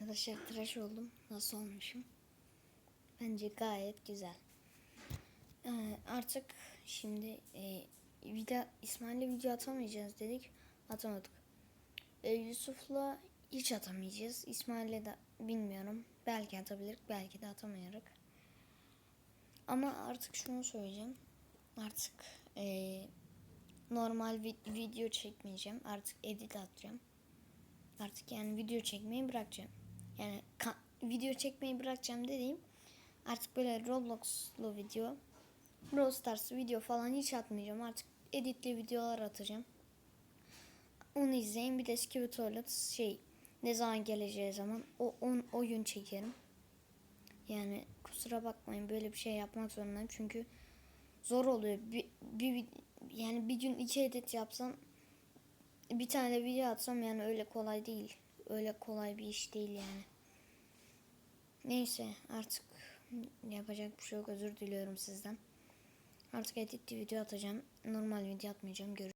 Arkadaşlar tıraş oldum. Nasıl olmuşum? Bence gayet güzel. Ee, artık şimdi e, video İsmail'le video atamayacağız dedik. Atamadık. Ee, Yusuf'la hiç atamayacağız. İsmail'le de bilmiyorum. Belki atabilir, belki de atamayarız. Ama artık şunu söyleyeceğim. Artık e, normal vi- video çekmeyeceğim. Artık edit atacağım. Artık yani video çekmeyi bırakacağım. Yani video çekmeyi bırakacağım dediğim artık böyle Roblox'lu video, Brawl Stars video falan hiç atmayacağım. Artık editli videolar atacağım. Onu izleyin. Bir de Skibidi Toilet şey ne zaman geleceği zaman o on oyun çekerim. Yani kusura bakmayın böyle bir şey yapmak zorundayım çünkü zor oluyor. Bir, bir yani bir gün iki edit yapsam bir tane de video atsam yani öyle kolay değil. Öyle kolay bir iş değil yani. Neyse artık yapacak bir şey yok. Özür diliyorum sizden. Artık editli video atacağım. Normal video atmayacağım. Görüşürüz.